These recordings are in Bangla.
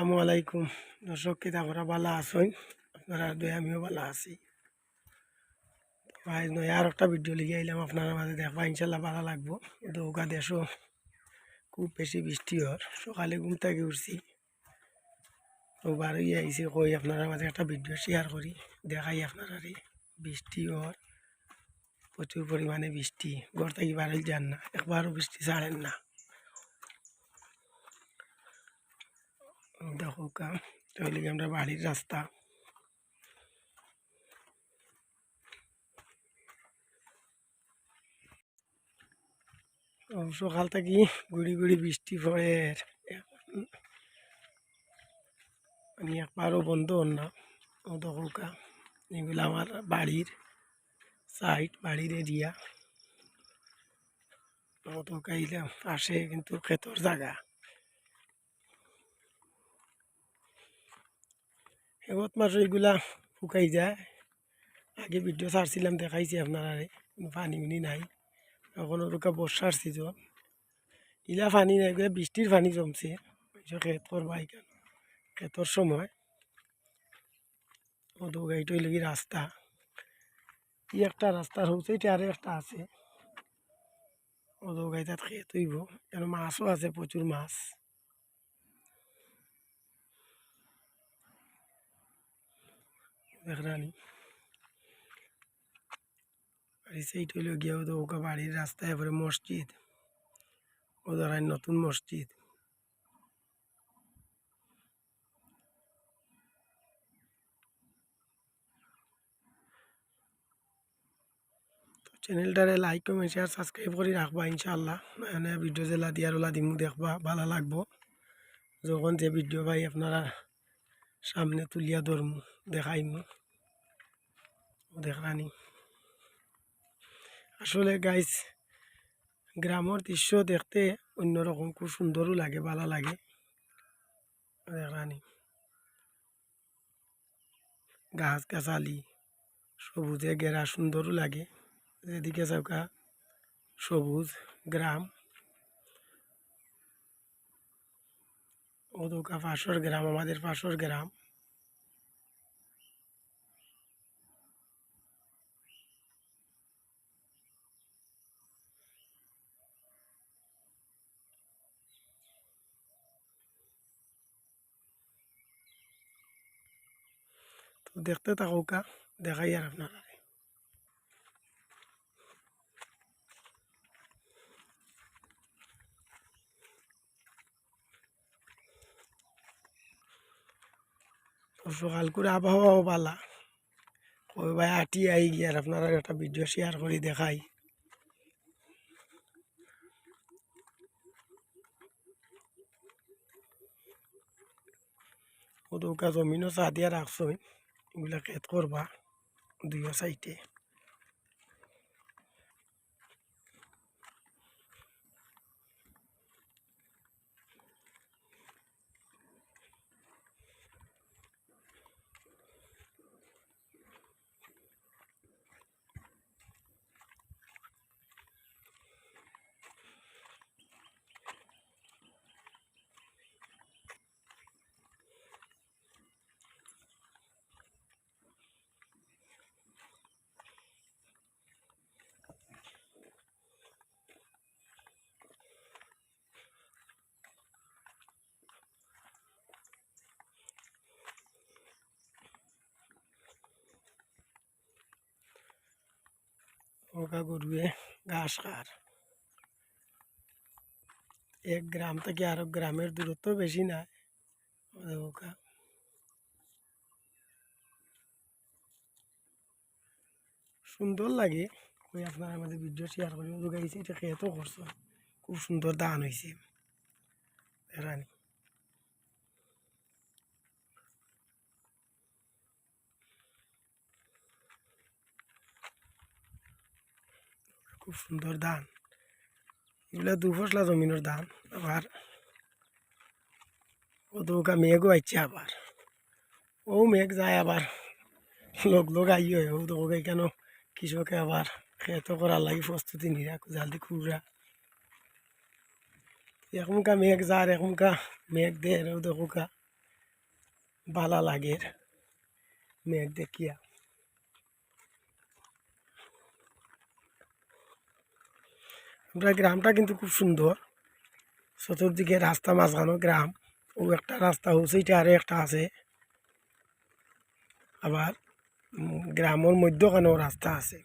আসসালামু আলাইকুম। দর্শক, কি আমরা ভালো আছেন আপনারা দুই, আমিও ভালো আছি। ভাই, নয় আর একটা ভিডিও লিখে আইলাম আপনারা মাঝে। দেখবা ইনশাল্লাহ ভালো লাগবো। দৌকা দেশও খুব বেশি বৃষ্টি হর সকালে ঘুম থেকে উঠছি। বারোই আইসি কই আপনারা মাঝে একটা ভিডিও শেয়ার করি। দেখাই আপনারা বৃষ্টি হর প্রচুর পরিমাণে বৃষ্টি। ঘর থেকে বাড়ি যান না। একবারও বৃষ্টি ছাড়েন না। দেখো কা, তাহলে আমরা বাড়ির রাস্তা? সকাল থেকে গুড়ি গুড়ি বৃষ্টি পড়ে। আমি একবারও বন্ধ হন না। দেখো কা, এগুলো আমার বাড়ির সাইড বাড়ির এরিয়া ও, তো কাইলাম পাশে কিন্তু ক্ষেতর জায়গা। এগত মাস এইগুলা শুকাই যায়। আগে ভিডিও ছাড়ছিলাম দেখাইছি আপনারা কোনো পানি উনি নাই। এখন ওরকা বর্ষার সিজন ইলা পানি নাই এগুলা বৃষ্টির পানি জমছে। খেত করবা কেন ক্ষেতর সময়। ও তো গাড়িটা লাগি রাস্তা ই একটা রাস্তার হচ্ছে এটা আরও একটা আছে। ও তো গাড়িটাত খেয়ে তৈব কেন মাছও আছে প্রচুর মাছ। বাড়ি সেইট হইল গিয়া ওকা বাড়ির রাস্তায় মসজিদ। নতুন মসজিদ। চ্যানেলটারে লাইক কমেন্ট শেয়ার সাবস্ক্রাইব করে রাখবা ইনশাআল্লাহ। নয়া ভিডিও জেলা দিয়ার ওলা দিমু দেখবা, ভালো লাগবো। যখন যে ভিডিও পাই আপনারা সামনে তুলিয়া ধরমু, দেখাইমু। দেখরানি আসলে গাইস গ্রামের দৃশ্য দেখতে অন্যরকম, খুব সুন্দরও লাগে, ভালো লাগে। দেখরানি গাছ গাছালি, সবুজে ঘেরা, সুন্দরও লাগে। যেদিকে চৌকা সবুজ গ্রাম। ওদৌকা পাশর গ্রাম, আমাদের পাশর গ্রাম। তো দেখতে থাকুকা দেখাই আর আপনারা সকাল করে আবহাওয়াও পালা ওই ভাই আটি আই গিয়ার আপনারা একটা ভিডিও শেয়ার করে দেখাই ওদৌকা জমিনও চা দিয়া রাখছো এগুলা খেত করবা দুইও সাইডে। ওকা গরুয়ে ঘাস খার। এক গ্রাম থেকে আরও গ্রামের দূরত্ব বেশি না। ওকা সুন্দর লাগে। ওই আপনার আমাদের ভিডিও শেয়ার করি গাইছে এটা খেয়েও করছ। খুব সুন্দর দান হয়েছে রানি। খুব সুন্দর ধান এগুলো দু ফসলা জমিনের ধান আবার ও দৌকা মেঘও আইছে আবার ও মেঘ যায় আবার লোক লোক আইও ও তো ওকে কেন কৃষকে আবার খেত করার লাগি প্রস্তুতি নিরা জালদি খুবরা এখনকার মেঘ যার এখনকার মেঘ দে ও দেখোকা বালা লাগের মেঘ দেখিয়া আমরা গ্রামটা কিন্তু খুব সুন্দর। চতুর্দিকে রাস্তা মাঝখানো গ্রাম। ও একটা রাস্তা সেইটা আরও একটা আছে। আবার গ্রামের মধ্যখানেও রাস্তা আছে।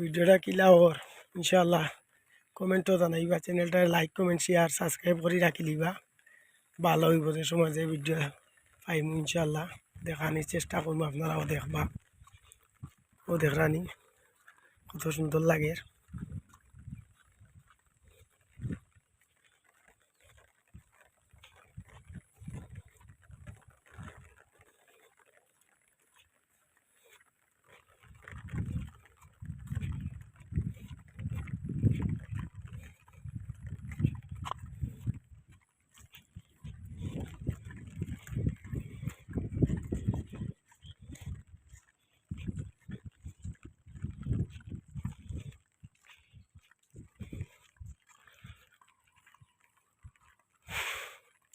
ভিডিওটা কিলা ওর ইনশাল্লাহ কমেন্টও জানাইবা চ্যানেলটা লাইক কমেন্ট শেয়ার সাবস্ক্রাইব করে রাখি লিবা ভালো হইব যে সমাজে ভিডিও পাইম ইনশাল্লাহ দেখানির চেষ্টা করব আপনারাও দেখবা। ও দেখরানি কত সুন্দর লাগে।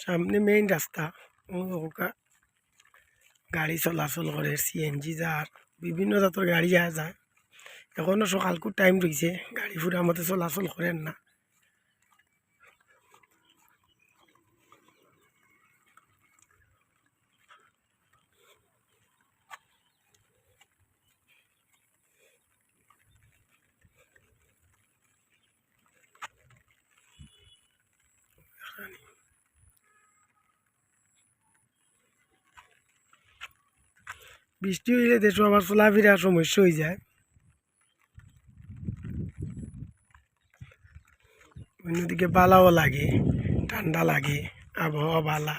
সামনে মেইন রাস্তা। গাড়ি চলাচল করে সিএনজি যার বিভিন্ন জাতের গাড়ি আয়া যায়। এখনও সকালকুর টাইম রয়েছে গাড়ি ফুরা মতো চলাচল করেন না। বৃষ্টি হইলে আবার চলাফেরার সমস্যা হয়ে যায়। অন্যদিকে বালাও লাগে ঠান্ডা লাগে আবহাওয়া বালা।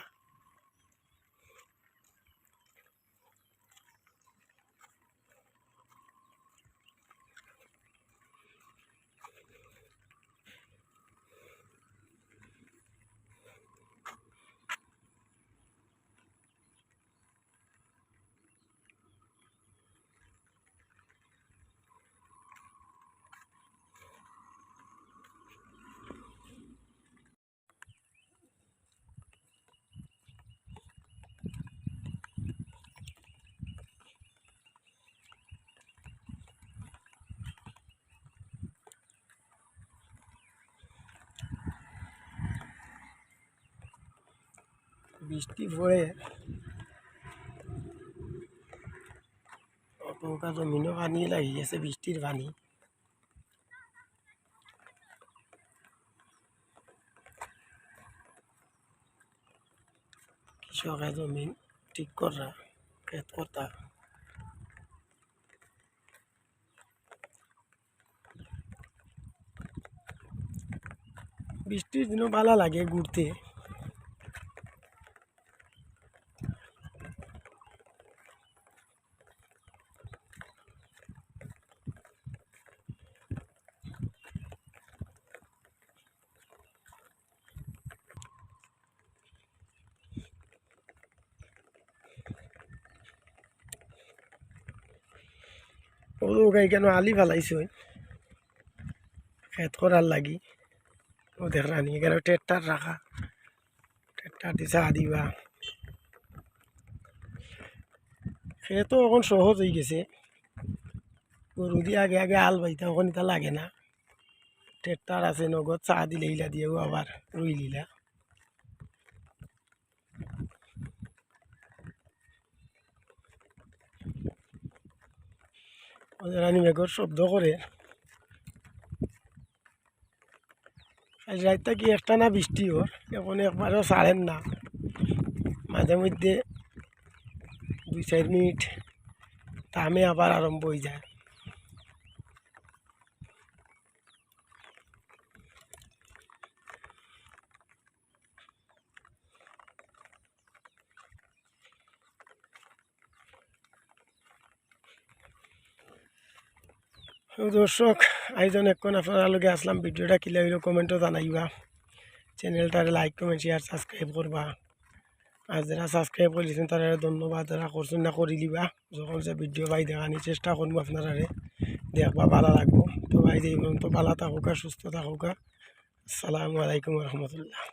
বৃষ্টি পড়ে নৌকা জমিনও পানি লাগি গেছে, বৃষ্টির পানি। কৃষকে জমিন ঠিক করা খেত করতা বৃষ্টির দিনও ভালো লাগে ঘুরতে। কেন আলি ফেলাইছে খেত করার লাগি। ও দেখরানি এখানে ট্রেক্টার রাখা ট্রেক্টার দিয়ে চা দিবা। খেতো এখন সহজ হয়ে গেছে। গরু দিয়ে আগে আগে আল বাইতে এখন এটা লাগে না। ট্রেক্টার আছে, নগদ চা দিলে দিয়েও আবার রুই লিলা। আনি মেঘর শব্দ করে। আজ রাতটা কি একটা না বৃষ্টি ওর? এখন একবারও ছাড়েন না। মাঝে মধ্যে দুই চার মিনিট থামে আবার আরম্ভ হয়ে যায়। দর্শক, আয়োজন এখন আপনারা আসলাম। ভিডিওটা কিলে হইল কমেন্টও জানাইবা। চ্যানেলটারে লাইক কমেন্ট শেয়ার সাবস্ক্রাইব করবা। আর যারা সাবস্ক্রাইব করেছেন, তারা ধন্যবাদ। যারা করছেন না, করে দিবা। যখন যে ভিডিও ভাই দেখানি চেষ্টা করব আপনারা দেখবা ভালো লাগবো। তো ভাই, এই পর্যন্ত ভালো থাকুক সুস্থ থাকুক আসসালামু আলাইকুম রহমতুল্লাহ।